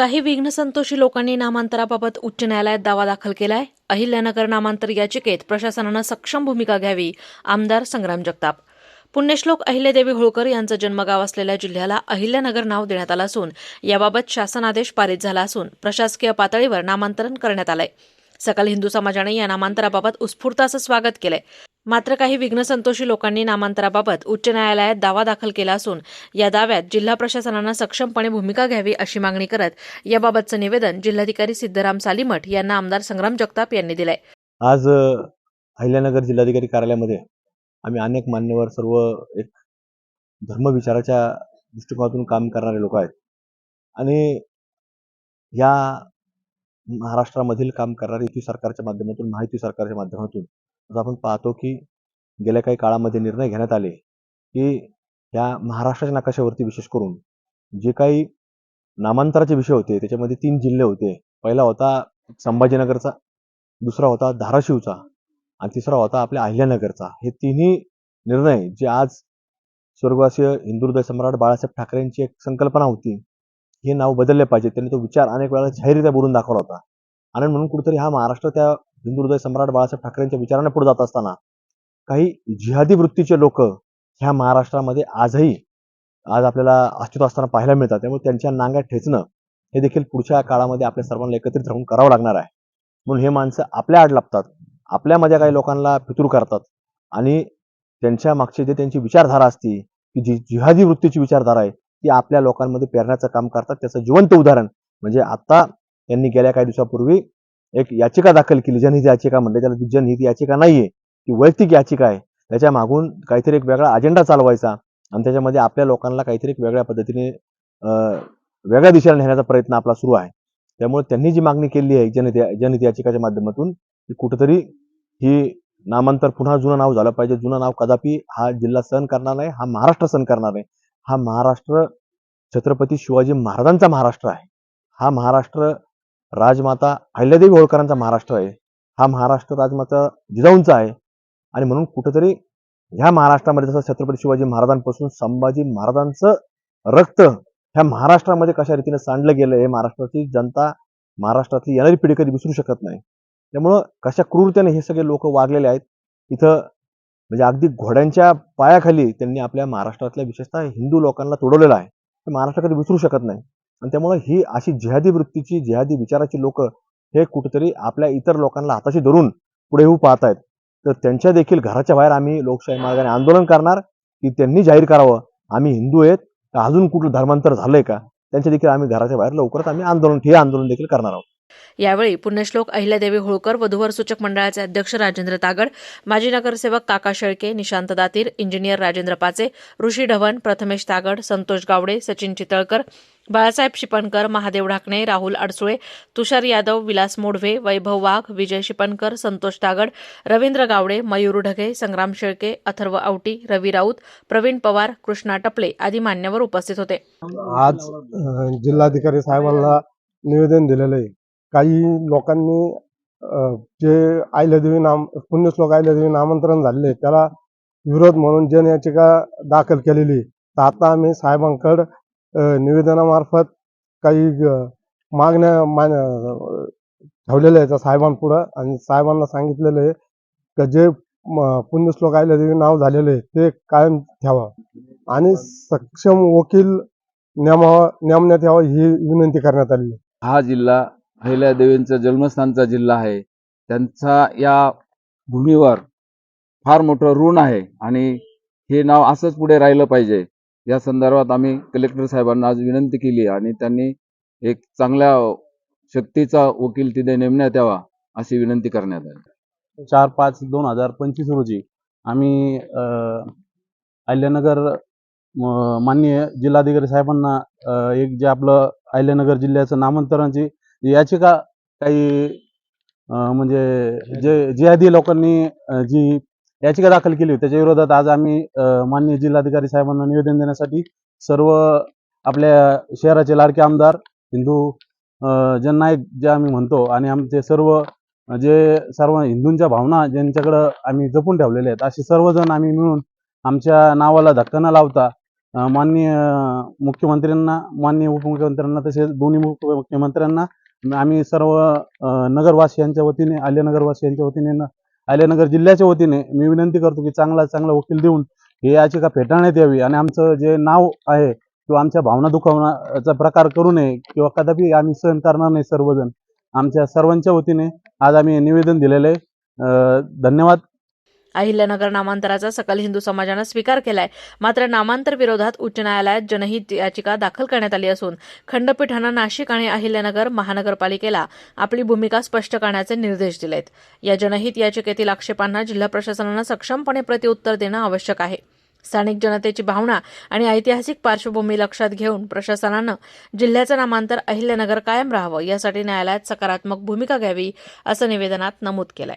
काही विघ्नसंतोषी लोकांनी नामांतराबाबत उच्च न्यायालयात दावा दाखल केलाय. अहिल्यानगर नामांतर याचिकेत प्रशासनानं सक्षम भूमिका घ्यावी आमदार संग्राम जगताप. पुण्यश्लोक अहिल्यादेवी होळकर यांचं जन्मगाव असलेल्या जिल्ह्याला अहिल्यानगर नाव देण्यात आलं असून याबाबत शासन आदेश पारित झाला असून प्रशासकीय पातळीवर नामांतरण करण्यात आलंय. सकल हिंदू समाजाने या नामांतराबाबत उत्स्फूर्त असं स्वागत केलंय. मात्र काही विघ्नसंतोषी लोकांनी नामांतराबाबत उच्च न्यायालयात दावा दाखल केला असून या दाव्यात जिल्हा प्रशासनानं सक्षमपणे भूमिका घ्यावी अशी मागणी करत याबाबतचं निवेदन जिल्हाधिकारी सिद्धराम सालीमठ यांना आमदार संग्राम जगताप यांनी दिलंय. आज अहिल्यानगर जिल्हाधिकारी कार्यालयामध्ये आम्ही अनेक मान्यवर सर्व एक धर्मविचाराच्या दृष्टिकोनातून काम करणारे लोक आहेत. आणि या महाराष्ट्रामधील काम करणारे युती सरकारच्या माध्यमातून माहिती सरकारच्या माध्यमातून आज आपण पाहतो की गेल्या काही काळामध्ये निर्णय घेण्यात आले की या महाराष्ट्राच्या नकाशावरती विशेष करून जे काही नामांतराचे विषय होते त्याच्यामध्ये तीन जिल्हे होते. पहिला होता संभाजीनगरचा दुसरा होता धाराशिवचा आणि तिसरा होता आपल्या अहिल्यानगरचा. हे तिन्ही निर्णय जे आज स्वर्गवासीय हिंदू सम्राट बाळासाहेब ठाकरेंची एक संकल्पना होती हे नाव बदलले पाहिजे. त्यांनी तो विचार अनेक वेळा जाहीरित्या बोलून दाखवला होता. आणि म्हणून कुठेतरी हा महाराष्ट्र त्या हिंदुहृदय सम्राट बाळासाहेब ठाकरेंच्या विचाराने पुढे जात असताना काही जिहादी वृत्तीचे लोक ह्या महाराष्ट्रामध्ये आजही आज आपल्याला अस्तित्व असताना पाहायला मिळतात. त्यामुळे त्यांच्या नांग्या ठेचणं हे देखील पुढच्या काळामध्ये आपल्या सर्वांना एकत्रित राहून करावं लागणार आहे. म्हणून हे माणसं आपल्या आड लागतात आपल्यामध्ये काही लोकांना फितूर करतात आणि त्यांच्या मागची जे त्यांची विचारधारा असती की जी जिहादी वृत्तीची विचारधारा आहे ती आपल्या लोकांमध्ये पेरण्याचं काम करतात. त्याचं जिवंत उदाहरण म्हणजे आता त्यांनी गेल्या काही दिवसापूर्वी एक याचिका दाखल केली. जनहित याचिका म्हणते त्याला ती जनहित याचिका नाहीये ती वैयक्तिक याचिका आहे. त्याच्या मागून काहीतरी एक वेगळा अजेंडा चालवायचा आणि त्याच्यामध्ये आपल्या लोकांना काहीतरी एक वेगळ्या पद्धतीने अं, वेगळ्या दिशेला नेण्याचा प्रयत्न आपला सुरू आहे. त्यामुळे त्यांनी जी मागणी केली आहे जनहित जनहित याचिकाच्या माध्यमातून ती कुठंतरी ही नामांतर पुन्हा जुनं नाव झालं पाहिजे. जुनं नाव कदापि हा जिल्हा सहन करणार नाही हा महाराष्ट्र सहन करणार नाही. हा महाराष्ट्र छत्रपती शिवाजी महाराजांचा महाराष्ट्र आहे. हा महाराष्ट्र राजमाता अहिल्यादेवी होळकरांचा महाराष्ट्र आहे. हा महाराष्ट्र राजमाता जिजाऊंचा आहे. आणि म्हणून कुठेतरी ह्या महाराष्ट्रामध्ये जसं छत्रपती शिवाजी महाराजांपासून संभाजी महाराजांचं रक्त ह्या महाराष्ट्रामध्ये कशा रीतीने सांडलं गेलं हे महाराष्ट्राची जनता महाराष्ट्रातली येणारी पिढी कधी विसरू शकत नाही. त्यामुळं कशा क्रूरतेने हे सगळे लोक वागलेले आहेत इथं म्हणजे अगदी घोड्यांच्या पायाखाली त्यांनी आपल्या महाराष्ट्रातल्या विशेषतः हिंदू लोकांना तोडवलेला आहे. ते महाराष्ट्र कधी विसरू शकत नाही. आणि त्यामुळं ही अशी जिहादी वृत्तीची जिहादी विचाराची लोक हे कुठेतरी आपल्या इतर लोकांना हाताशी धरून पुढे येऊ पाहत आहेत तर त्यांच्या देखील घराच्या बाहेर आम्ही लोकशाही मार्गाने आंदोलन करणार की त्यांनी जाहीर करावं. आम्ही हिंदू आहेत का अजून कुठलं धर्मांतर झालंय का? त्यांच्या देखील आम्ही घराच्या बाहेर लवकरच आम्ही आंदोलन हे आंदोलन देखील करणार आहोत. यावेळी पुण्यश्लोक अहिल्यादेवी होळकर वधूवर सूचक मंडळाचे अध्यक्ष राजेंद्र तागड माजी नगरसेवक काका शेळके निशांत दातीर इंजिनियर राजेंद्र पाचे ऋषी ढवण प्रथमेश तागड संतोष गावडे सचिन चितळकर बाळासाहेब शिपणकर महादेव ढाकणे राहुल अडसुळे तुषार यादव विलास मोडवे वैभव वाघ विजय शिपणकर संतोष तागड रवींद्र गावडे मयूर ढगे संग्राम शेळके अथर्व आवटी रवी राऊत प्रवीण पवार कृष्णा टपले आदी मान्यवर उपस्थित होते. आज जिल्हाधिकारी साहेबांना निवेदन दिलेलं आहे. काही लोकांनी जे आयलदेवी नाम पुण्यश्लोक आयलदेवी नामांतरण झालेले त्याला विरोध म्हणून जन याचिका दाखल केलेली तर आता आम्ही साहेबांकडे निवेदनामार्फत काही मागण्या मान ठेवलेल्या आहेत साहेबांपुढं आणि साहेबांना सांगितलेलं आहे का जे पुण्यश्लोक पुण्यश्लोक आहिल्यादेवी नाव झालेलं आहे ते कायम ठेवा. आणि सक्षम वकील नेमावा नेमण्यात यावं ही विनंती करण्यात आली हा जिल्हा अहिल्यादेवींचा जन्मस्थानचा जिल्हा आहे. त्यांचा या भूमीवर फार मोठं ऋण आहे आणि हे नाव असंच पुढे राहिलं पाहिजे. या संदर्भात आम्ही कलेक्टर साहेबांना आज विनंती केली आणि त्यांनी एक चांगल्या शक्तीचा वकील तिथे नेमण्यात यावा अशी विनंती करण्यात आली. चार पाच दोन हजार पंचवीस रोजी आम्ही अहिल्यानगर माननीय जिल्हाधिकारी साहेबांना एक जे आपलं अहिल्यानगर जिल्ह्याचं नामांतरणाची याचिका काही म्हणजे जे जिहादी लोकांनी जी याचिका दाखल केली होती. त्याच्या विरोधात आज आम्ही माननीय जिल्हाधिकारी साहेबांना निवेदन देण्यासाठी सर्व आपल्या शहराचे लाडके आमदार हिंदू जननायक जे आम्ही म्हणतो आणि आमचे सर्व जे सर्व हिंदूंच्या भावना ज्यांच्याकडं आम्ही जपून ठेवलेल्या आहेत असे सर्वजण आम्ही मिळून आमच्या नावाला धक्का न लावता माननीय मुख्यमंत्र्यांना माननीय उपमुख्यमंत्र्यांना तसेच दोन्ही मुख्यमंत्र्यांना आम्ही सर्व नगरवासियांच्या वतीने आल्यानगरवासियांच्या वतीने न- जिल्ह्याच्या वतीने मी विनंती करतो की चांगला चांगला वकील देऊन ही याचिका फेटाळण्यात यावी आणि आमचं जे नाव आहे किंवा आमच्या भावना दुखावण्याचा प्रकार करू नये किंवा कदापि आम्ही सहन करणार नाही सर्वजण. आमच्या सर्वांच्या वतीने आज आम्ही निवेदन दिलेलं आहे. धन्यवाद. अहिल्यानगर नामांतराचा सकल हिंदू समाजानं स्वीकार केलाय. मात्र नामांतर विरोधात उच्च न्यायालयात जनहित याचिका दाखल करण्यात आली असून खंडपीठानं नाशिक आणि अहिल्यानगर महानगरपालिकेला आपली भूमिका स्पष्ट करण्याचे निर्देश दिलेत. या जनहित याचिकेतील आक्षेपांना जिल्हा प्रशासनानं सक्षमपणे प्रतिउत्तर देणं आवश्यक आहे. स्थानिक जनतेची भावना आणि ऐतिहासिक पार्श्वभूमी लक्षात घेऊन प्रशासनानं जिल्ह्याचं नामांतर अहिल्यानगर कायम राहावं यासाठी न्यायालयात सकारात्मक भूमिका घ्यावी असं निवेदनात नमूद केलंय.